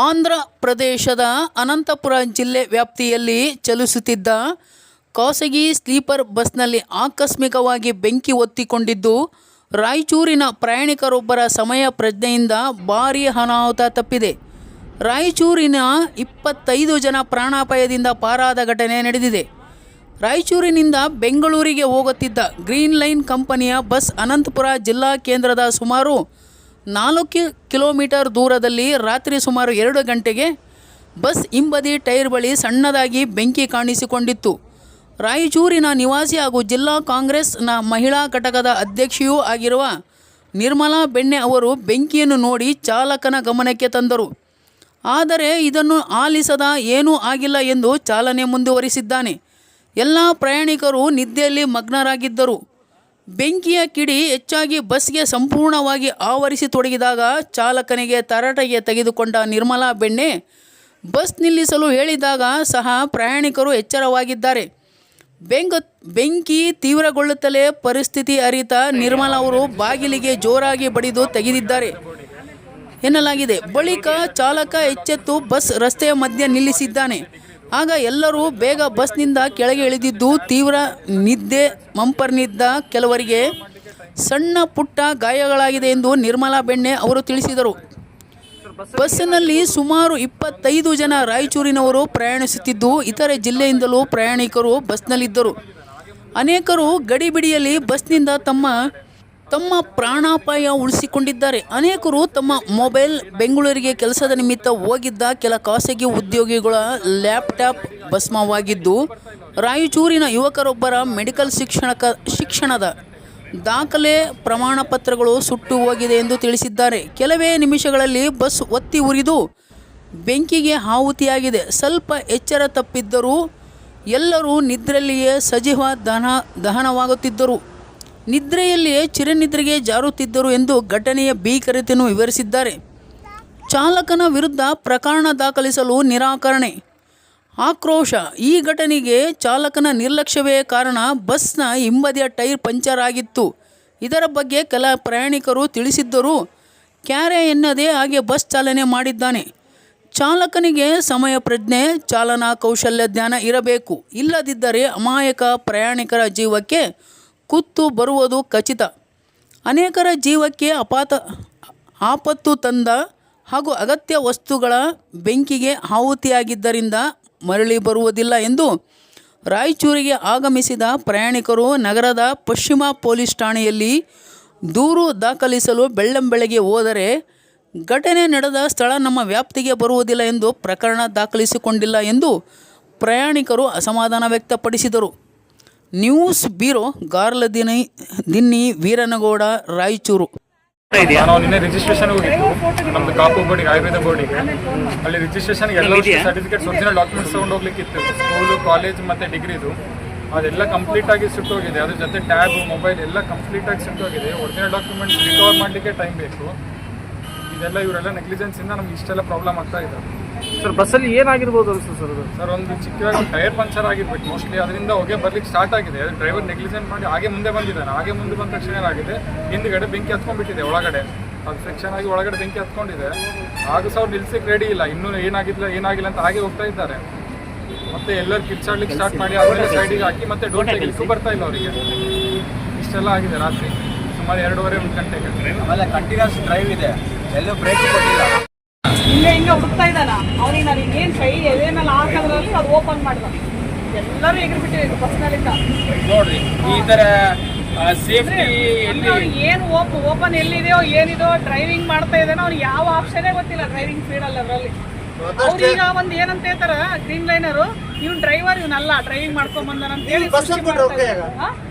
ಆಂಧ್ರ ಪ್ರದೇಶದ ಅನಂತಪುರ ಜಿಲ್ಲೆ ವ್ಯಾಪ್ತಿಯಲ್ಲಿ ಚಲಿಸುತ್ತಿದ್ದ ಖಾಸಗಿ ಸ್ಲೀಪರ್ ಬಸ್ನಲ್ಲಿ ಆಕಸ್ಮಿಕವಾಗಿ ಬೆಂಕಿ ಹೊತ್ತಿಕೊಂಡಿದ್ದು, ರಾಯಚೂರಿನ ಪ್ರಯಾಣಿಕರೊಬ್ಬರ ಸಮಯ ಪ್ರಜ್ಞೆಯಿಂದ ಭಾರೀ ಅನಾಹುತ ತಪ್ಪಿದೆ. ರಾಯಚೂರಿನ ಇಪ್ಪತ್ತೈದು ಜನ ಪ್ರಾಣಾಪಾಯದಿಂದ ಪಾರಾದ ಘಟನೆ ನಡೆದಿದೆ. ರಾಯಚೂರಿನಿಂದ ಬೆಂಗಳೂರಿಗೆ ಹೋಗುತ್ತಿದ್ದ ಗ್ರೀನ್ ಲೈನ್ ಕಂಪನಿಯ ಬಸ್ ಅನಂತಪುರ ಜಿಲ್ಲಾ ಕೇಂದ್ರದ ಸುಮಾರು ನಾಲ್ಕು ಕಿಲೋಮೀಟರ್ ದೂರದಲ್ಲಿ ರಾತ್ರಿ ಸುಮಾರು ಎರಡು ಗಂಟೆಗೆ ಬಸ್ ಹಿಂಬದಿ ಟೈರ್ ಬಳಿ ಸಣ್ಣದಾಗಿ ಬೆಂಕಿ ಕಾಣಿಸಿಕೊಂಡಿತ್ತು. ರಾಯಚೂರಿನ ನಿವಾಸಿ ಹಾಗೂ ಜಿಲ್ಲಾ ಕಾಂಗ್ರೆಸ್ನ ಮಹಿಳಾ ಘಟಕದ ಅಧ್ಯಕ್ಷೆಯೂ ಆಗಿರುವ ನಿರ್ಮಲಾ ಬೆಣ್ಣೆ ಅವರು ಬೆಂಕಿಯನ್ನು ನೋಡಿ ಚಾಲಕನ ಗಮನಕ್ಕೆ ತಂದರು. ಆದರೆ ಇದನ್ನು ಆಲಿಸದ ಏನೂ ಆಗಿಲ್ಲ ಎಂದು ಚಾಲನೆ ಮುಂದುವರಿಸಿದ್ದಾನೆ. ಎಲ್ಲ ಪ್ರಯಾಣಿಕರು ನಿದ್ದೆಯಲ್ಲಿ ಮಗ್ನರಾಗಿದ್ದರು. ಬೆಂಕಿಯ ಕಿಡಿ ಹೆಚ್ಚಾಗಿ ಬಸ್ಗೆ ಸಂಪೂರ್ಣವಾಗಿ ಆವರಿಸಿ ತೊಡಗಿದಾಗ ಚಾಲಕನಿಗೆ ತರಾಟೆಗೆ ತೆಗೆದುಕೊಂಡ ನಿರ್ಮಲಾ ಬೆಣ್ಣೆ ಬಸ್ ನಿಲ್ಲಿಸಲು ಹೇಳಿದಾಗ ಸಹ ಪ್ರಯಾಣಿಕರು ಎಚ್ಚರವಾಗಿದ್ದಾರೆ. ಬೆಂಗ ಬೆಂಕಿ ತೀವ್ರಗೊಳ್ಳುತ್ತಲೇ ಪರಿಸ್ಥಿತಿ ಅರಿತ ನಿರ್ಮಲಾ ಅವರು ಬಾಗಿಲಿಗೆ ಜೋರಾಗಿ ಬಡಿದು ತೆಗೆದಿದ್ದಾರೆ ಎನ್ನಲಾಗಿದೆ. ಬಳಿಕ ಚಾಲಕ ಎಚ್ಚೆತ್ತು ಬಸ್ ರಸ್ತೆಯ ಮಧ್ಯೆ ನಿಲ್ಲಿಸಿದ್ದಾನೆ. ಆಗ ಎಲ್ಲರೂ ಬೇಗ ಬಸ್ನಿಂದ ಕೆಳಗೆ ಇಳಿದಿದ್ದು ತೀವ್ರ ನಿದ್ದೆ ಮಂಪರ್ನಿದ್ದ ಕೆಲವರಿಗೆ. ಸಣ್ಣ ಪುಟ್ಟ ಗಾಯಗಳಾಗಿದೆ ಎಂದು ನಿರ್ಮಲಾ ಬೆಣ್ಣೆ ಅವರು ತಿಳಿಸಿದರು. ಬಸ್ಸಿನಲ್ಲಿ ಸುಮಾರು ಇಪ್ಪತ್ತೈದು ಜನ ರಾಯಚೂರಿನವರು ಪ್ರಯಾಣಿಸುತ್ತಿದ್ದು, ಇತರೆ ಜಿಲ್ಲೆಯಿಂದಲೂ ಪ್ರಯಾಣಿಕರು ಬಸ್ನಲ್ಲಿದ್ದರು. ಅನೇಕರು ಗಡಿಬಿಡಿಯಲ್ಲಿ ಬಸ್ನಿಂದ ತಮ್ಮ ತಮ್ಮ ಪ್ರಾಣಾಪಾಯ ಉಳಿಸಿಕೊಂಡಿದ್ದಾರೆ. ಅನೇಕರು ತಮ್ಮ ಮೊಬೈಲ್ ಬೆಂಗಳೂರಿಗೆ ಕೆಲಸದ ನಿಮಿತ್ತ ಹೋಗಿದ್ದ ಕೆಲ ಖಾಸಗಿ ಉದ್ಯೋಗಿಗಳ ಲ್ಯಾಪ್ಟಾಪ್ ಭಸ್ಮವಾಗಿದ್ದು, ರಾಯಚೂರಿನ ಯುವಕರೊಬ್ಬರ ಮೆಡಿಕಲ್ ಶಿಕ್ಷಣಕ, ಶಿಕ್ಷಣದ ದಾಖಲೆ ಪ್ರಮಾಣ ಪತ್ರಗಳು ಸುಟ್ಟು ಹೋಗಿದೆ ಎಂದು ತಿಳಿಸಿದ್ದಾರೆ. ಕೆಲವೇ ನಿಮಿಷಗಳಲ್ಲಿ ಬಸ್ ಒತ್ತಿ ಉರಿದು ಬೆಂಕಿಗೆ ಆಹುತಿಯಾಗಿದೆ. ಸ್ವಲ್ಪ ಎಚ್ಚರ ತಪ್ಪಿದ್ದರೂ ಎಲ್ಲರೂ ನಿದ್ರಲ್ಲಿಯೇ ಸಜೀವ ದಹನ ದಹನವಾಗುತ್ತಿದ್ದರು. ನಿದ್ರೆಯಲ್ಲಿಯೇ ಚಿರನಿದ್ರೆಗೆ ಜಾರುತ್ತಿದ್ದರು ಎಂದು ಘಟನೆಯ ಭೀಕರತೆಯನ್ನು ವಿವರಿಸಿದ್ದಾರೆ. ಚಾಲಕನ ವಿರುದ್ಧ ಪ್ರಕರಣ ದಾಖಲಿಸಲು ನಿರಾಕರಣೆ. ಆಕ್ರೋಶ. ಈ ಘಟನೆಗೆ ಚಾಲಕನ ನಿರ್ಲಕ್ಷ್ಯವೇ ಕಾರಣ. ಬಸ್ನ ಹಿಂಬದಿಯ ಟೈರ್ ಪಂಚರ್ ಆಗಿತ್ತು. ಇದರ ಬಗ್ಗೆ ಕೆಲ ಪ್ರಯಾಣಿಕರು ತಿಳಿಸಿದ್ದರೂ. ಕ್ಯಾರೆ ಎನ್ನದೇ ಹಾಗೆ ಬಸ್ ಚಾಲನೆ ಮಾಡಿದ್ದಾನೆ. ಚಾಲಕನಿಗೆ ಸಮಯ ಪ್ರಜ್ಞೆ, ಚಾಲನಾ ಕೌಶಲ್ಯ ಜ್ಞಾನ ಇರಬೇಕು. ಇಲ್ಲದಿದ್ದರೆ ಅಮಾಯಕ ಪ್ರಯಾಣಿಕರ ಜೀವಕ್ಕೆ ಕುತ್ತು ಬರುವುದು ಖಚಿತ. ಅನೇಕರ ಜೀವಕ್ಕೆ ಅಪಾತ, ಆಪತ್ತು ತಂದ ಹಾಗೂ ಅಗತ್ಯ ವಸ್ತುಗಳ ಬೆಂಕಿಗೆ ಆಹುತಿಯಾಗಿದ್ದರಿಂದ ಮರಳಿ ಬರುವುದಿಲ್ಲ ಎಂದು ರಾಯಚೂರಿಗೆ ಆಗಮಿಸಿದ ಪ್ರಯಾಣಿಕರು ನಗರದ ಪಶ್ಚಿಮ ಪೊಲೀಸ್ ಠಾಣೆಯಲ್ಲಿ ದೂರು ದಾಖಲಿಸಲು ಬೆಳ್ಳಂಬೆಳಗ್ಗೆ ಹೋದರೆ ಘಟನೆ ನಡೆದ ಸ್ಥಳ ನಮ್ಮ ವ್ಯಾಪ್ತಿಗೆ ಬರುವುದಿಲ್ಲ ಎಂದು ಪ್ರಕರಣ ದಾಖಲಿಸಿಕೊಂಡಿಲ್ಲ ಎಂದು ಪ್ರಯಾಣಿಕರು ಅಸಮಾಧಾನ ವ್ಯಕ್ತಪಡಿಸಿದರು. News bureau Garladinni Dinni Veeranagouda Raichur. ನಾವು ನಿನ್ನೆ ರಿಜಿಸ್ಟ್ರೇಷನ್ ಹೋಗಿದ್ದು ನಮ್ದು ಕಾಪು ಬೋರ್ಡಿಗೆ ಆಯುರ್ವೇದ ಬೋರ್ಡಿಗೆ. ಅಲ್ಲಿ ರಿಜಿಸ್ಟ್ರೇಷನ್ ಎಲ್ಲ ಸರ್ಟಿಫಿಕೇಟ್ ಒರಿಜಿನಲ್ ಡಾಕ್ಯುಮೆಂಟ್ಸ್ ತಗೊಂಡು ಹೋಗ್ಲಿಕ್ಕಿತ್ತು. ಸ್ಕೂಲು ಕಾಲೇಜ್ ಮತ್ತೆ ಡಿಗ್ರಿದು ಅದೆಲ್ಲ ಕಂಪ್ಲೀಟ್ ಆಗಿ ಸುಟ್ಟೋಗಿದೆ. ಅದ್ರ ಜೊತೆ ಟ್ಯಾಬ್ ಮೊಬೈಲ್ ಎಲ್ಲ ಕಂಪ್ಲೀಟ್ ಆಗಿ ಸುಟ್ಟೋಗಿದೆ. ಒರಿಜಿನಲ್ ಡಾಕ್ಯುಮೆಂಟ್ಸ್ ರಿಕವರ್ ಮಾಡಲಿಕ್ಕೆ ಟೈಮ್ ಬೇಕು. ಇದೆಲ್ಲ ಇವರೆಲ್ಲ ನೆಗ್ಲಿಜೆನ್ಸ್ ಇಂದ ನಮ್ಗೆ ಇಷ್ಟೆಲ್ಲ ಪ್ರಾಬ್ಲಮ್ ಆಗ್ತಾ ಇದೆ. ಸರ್ ಬಸ್ಸಲ್ಲಿ ಏನಾಗಿರ್ಬೋದು ಅನ್ಸುತ್ತೆ ಸರ್ ಅದು? ಸರ್ ಒಂದು ಚಿಕ್ಕದಾಗಿ ಒಂದು ಟೈರ್ ಪಂಚರ್ ಆಗಿರ್ಬೇಕು ಮೋಸ್ಟ್ಲಿ ಅದರಿಂದ ಹೊಗೆ ಬರ್ಲಿಕ್ಕೆ ಸ್ಟಾರ್ಟ್ ಆಗಿದೆ. ಡ್ರೈವರ್ ನೆಗ್ಲಿಜೆಂಟ್ ಮಾಡಿ ಹಾಗೆ ಮುಂದೆ ಬಂದಿದ್ದಾನೆ. ಹಾಗೆ ಮುಂದೆ ಬಂದ ತಕ್ಷಣ ಏನಾಗಿದೆ? ಹಿಂದ್ಗಡೆ ಬೆಂಕಿ ಹತ್ಕೊಂಡ್ಬಿಟ್ಟಿದೆ ಒಳಗಡೆ. ಅದು ಸೆಕ್ಷನ್ ಆಗಿ ಒಳಗಡೆ ಬೆಂಕಿ ಹತ್ಕೊಂಡಿದೆ. ಆಗ ಸಹ ಅವ್ರು ನಿಲ್ಸಕ್ಕೆ ರೆಡಿ ಇಲ್ಲ. ಇನ್ನೂ ಏನಾಗಿಲ್ಲ ಏನಾಗಿಲ್ಲ ಅಂತ ಹಾಗೆ ಹೋಗ್ತಾ ಇದ್ದಾರೆ. ಮತ್ತೆ ಎಲ್ಲರೂ ಕಿರ್ಚಾಡ್ಲಿಕ್ಕೆ ಸ್ಟಾರ್ಟ್ ಮಾಡಿ ಆಮೇಲೆ ಸೈಡಿಗೆ ಹಾಕಿ ಮತ್ತೆ ಡೋರ್ ತೆಗಿಲಿಕ್ಕೂ ಬರ್ತಾ ಇಲ್ಲ ಅವರಿಗೆ. ಇಷ್ಟೆಲ್ಲ ಆಗಿದೆ ರಾತ್ರಿ. ಸುಮಾರು ಎರಡೂವರೆ ಒಂದು ಗಂಟೆಗೆ. ಆಮೇಲೆ ಕಂಟಿನ್ಯೂಸ್ ಡ್ರೈವ್ ಇದೆ. ಎಲ್ಲೂ ಬ್ರೇಕ್ ಕೊಟ್ಟಿಲ್ಲ. ಹಿಂಗೆ ಹಿಂಗೆ ಹುಡುಕ್ತಾ ಇದ್ದಾನ? ಅವ್ನಿಗೆ ನಾನು ಇನ್ನೇನು ಕೈ ಎದೆ ಮೇಲೆ ಹಾಕೋದ್ರಲ್ಲಿ ಅದು ಓಪನ್ ಮಾಡ್ದ. ಎಲ್ಲರೂ ಎಗರ್ಬಿಟ್ಟಿದ್ರು ಬಸ್ನಲ್ಲಿಂದ ನೋಡ್ರಿ ಈ ತರ ಸೇಫ್ಟಿ ಏನು ಓಪ್ ಓಪನ್ ಎಲ್ಲಿದೆಯೋ ಏನಿದೋ ಡ್ರೈವಿಂಗ್ ಮಾಡ್ತಾ ಇದ್ದಾನೋ ಅವ್ನಿಗೆ ಯಾವ ಆಪ್ಷನೇ ಗೊತ್ತಿಲ್ಲ ಡ್ರೈವಿಂಗ್ ಫೀಲ್ಡ್ ಅದರಲ್ಲಿ. ಅವ್ರೀಗ ಒಂದು ಏನಂತ ಹೇಳ್ತಾರ ಗ್ರೀನ್ ಲೈನರು ಇವ್ನ್ ಡ್ರೈವರ್ ಇವನಲ್ಲ ಡ್ರೈವಿಂಗ್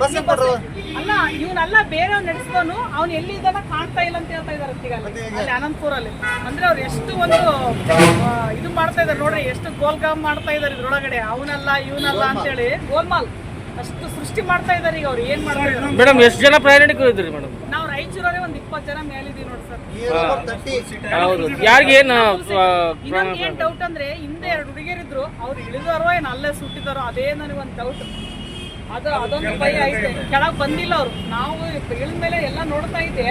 ಬಸ್- ಅಲ್ಲ ಇವ್ನಲ್ಲ ಬೇರೆ ನಡೆಸಿದವನು ಅವ್ನು ಎಲ್ಲಿ ಇದ್ದಾನ ಕಾಣ್ತಾ ಇಲ್ಲ ಅಂತ ಹೇಳ್ತಾ ಇದಾರೆ ಈಗ. ಅಲ್ಲಿ ಅಲ್ಲಿ ಅನಂತಪುರಲ್ಲಿ ಅಂದ್ರೆ ಅವ್ರು ಎಷ್ಟು ಒಂದು ಇದು ಮಾಡ್ತಾ ಇದಾರೆ ನೋಡ್ರಿ ಎಷ್ಟು ಗೋಲ್ಗಾಮ್ ಮಾಡ್ತಾ ಇದಾರೆ ಇದ್ರೊಳಗಡೆ. ಅವನಲ್ಲ ಇವನಲ್ಲ ಅಂತೇಳಿ. ಗೋಲ್ಮಾಲ್. ಅಷ್ಟು ಸೃಷ್ಟಿ ಮಾಡ್ತಾ ಇದಾರೆ ಈಗ ಅವ್ರು. ಏನ್ ಮಾಡ್ತಾರೆ ಮೇಡಮ್ ಎಷ್ಟು ಜನ ಪ್ರಯಾಣಿಕರು ಇದ್ರಿ ಮೇಡಮ್? ನಾವು ರಾಯಚೂರಲ್ಲೇ ಒಂದ್ ಇಪ್ಪತ್ತು ಜನ ಮೇಲಿದೀವಿ ನೋಡಿ ಸರ್. ಹೌದು. ಯಾರಿಗೆ ಏನು ಇನ್ನೊಂದು ಏನ್ ಡೌಟ್ ಅಂದ್ರೆ ಹಿಂದೆ ಎರಡು ಹುಡುಗಿಯರಿದ್ರು ಅವ್ರು ಇಳಿದಾರೋ ಏನ್ ಅಲ್ಲೇ ಸುಟ್ಟಿದಾರೋ ಅದೇ ನನಗೆ ಒಂದು ಡೌಟ್ ಅದು ಅದೊಂದು ಭಯ ಐತೆ. ಕೆಳಗ್ ಬಂದಿಲ್ಲ ಅವ್ರು. ನಾವು ಇಳಿದ ಮೇಲೆ ಎಲ್ಲ ನೋಡ್ತಾ ಇದ್ದೆ.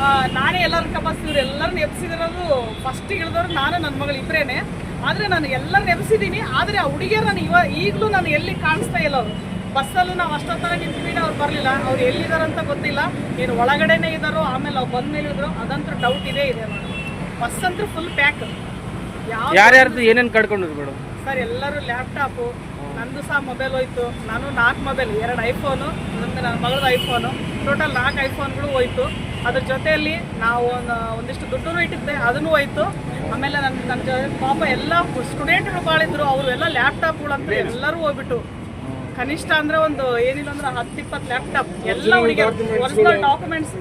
ಆ, ನಾನೇ ಎಲ್ಲರ ಇವ್ರು ಎಲ್ಲರನ್ನ ಎಬ್ಸಿದಿರೋದು ಫಸ್ಟ್ ಇಳಿದವ್ರು ನಾನು ನನ್ನ ಮಗಳು ಇಬ್ಬರೇನೆ ಆದ್ರೆ ನಾನು ಎಲ್ಲರನ್ನ ಎಬ್ಸಿದ್ದೀನಿ ಆದ್ರೆ ಆ ಹುಡುಗಿಯರು ನಾನು ಇವ ಈಗಲೂ ನಾನು ಎಲ್ಲಿ ಕಾಣಿಸ್ತಾ ಇಲ್ಲ ಅವರು. ಬಸ್ಸಲ್ಲೂ ನಾವು ಅಷ್ಟೊತ್ತರ ನಿಂತ್ಬಿಟ್ಟು ಅವ್ರು ಬರಲಿಲ್ಲ. ಅವ್ರು ಅಂತ ಗೊತ್ತಿಲ್ಲ. ಏನು ಒಳಗಡೆನೇ ಇದ್ದಾರೋ ಆಮೇಲೆ ಅವ್ರು ಬಂದ ಮೇಲೆ ಇದ್ರು ಅದಂತೂ ಡೌಟ್ ಇದೇ ಇದೆ ಮೇಡಮ್. ಬಸ್ ಅಂತೂ ಫುಲ್ ಪ್ಯಾಕ್ ಯಾವ ಯಾರ್ಯಾರ್ದು ಏನೇನು ಕಳ್ಕೊಂಡಿದ್ರು ಮೇಡಮ್? ಸರ್ ಎಲ್ಲರೂ ಲ್ಯಾಪ್ಟಾಪು ನಂದು ಸಹ ಮೊಬೈಲ್ ಹೋಯ್ತು. ನಾನು ನಾಲ್ಕು ಮೊಬೈಲ್ ಎರಡು ಐಫೋನು ನನ್ನ ನನ್ನ ಮಗಳದ್ದು ಐಫೋನು ಟೋಟಲ್ ನಾಲ್ಕು ಐಫೋನ್ಗಳು ಹೋಯ್ತು. ಅದ್ರ ಜೊತೆಯಲ್ಲಿ ನಾವು ಒಂದು ಒಂದಿಷ್ಟು ದುಡ್ಡು ಇಟ್ಟಿದ್ದೆ ಅದನ್ನು ಹೋಯ್ತು. ಆಮೇಲೆ ನನ್ನ ನನ್ನ ಜೊತೆ ಪಾಪ ಎಲ್ಲ ಸ್ಟೂಡೆಂಟ್ಗಳು ಬಾಳಿದ್ರು ಅವರು ಎಲ್ಲ ಲ್ಯಾಪ್ಟಾಪ್ಗಳಂತೂ ಎಲ್ಲರೂ ಹೋಗ್ಬಿಟ್ಟು ಕನಿಷ್ಠ ಅಂದ್ರೆ ಒಂದು ಏನಿಲ್ಲ ಅಂದ್ರೆ ಹತ್ತು ಇಪ್ಪತ್ತು ಲ್ಯಾಪ್ಟಾಪ್ ಎಲ್ಲ ಅವರಿಗೆ ಒರಿಜಿನಲ್ ಡಾಕ್ಯುಮೆಂಟ್ಸ್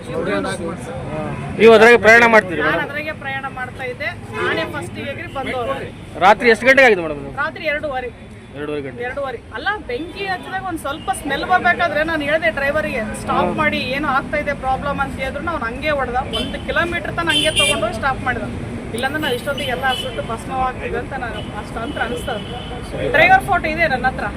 ನೀವು ಅದ್ರಾಗೆ ಪ್ರಯಾಣ ಮಾಡ್ತೀರಿ ನಾನು ಅದ್ರಾಗೆ ಪ್ರಯಾಣ ಮಾಡ್ತಾ ಇದ್ದೆ. ನಾನೇ ಫಸ್ಟಿಗೆ ಬಂದವರು ರಾತ್ರಿ ಎಷ್ಟು ಗಂಟೆಗೆ ಆಗಿದೆ ಮೇಡಮ್ ರಾತ್ರಿ ಎರಡೂವರೆ. ಎರಡೂವರೆ ಗಂಟೆ. ಎರಡೂವರೆ. ಅಲ್ಲ ಬೆಂಕಿ ಹಚ್ಚಿದಾಗ ಒಂದು ಸ್ವಲ್ಪ ಸ್ಮೆಲ್ ಬರಬೇಕಾದ್ರೆ ನಾನು ಹೇಳಿದೆ ಡ್ರೈವರಿಗೆ ಸ್ಟಾಪ್ ಮಾಡಿ ಏನು ಆಗ್ತಾ ಇದೆ ಪ್ರಾಬ್ಲಮ್ ಅಂತ ಹೇಳಿದ್ರು. ನಾವು ಹಂಗೆ ಹೊಡೆದ. ಒಂದು ಕಿಲೋಮೀಟರ್ ತನಕ ಹಂಗೆ ತೊಗೊಂಡು ಸ್ಟಾಪ್ ಮಾಡಿದ. ಇಲ್ಲಾಂದ್ರೆ ನಾನು ಇಷ್ಟೊತ್ತಿಗೆ ಎಲ್ಲ ಸುಟ್ಟು ಭಸ್ಮವಾಗ್ತಿದೆ ಅಂತ ನಾನು ಅಷ್ಟು ಅಂತ ಅನಿಸ್ತದೆ ಡ್ರೈವರ್ ಫೋಟೋ ಇದೆ ನನ್ನ ಹತ್ರ.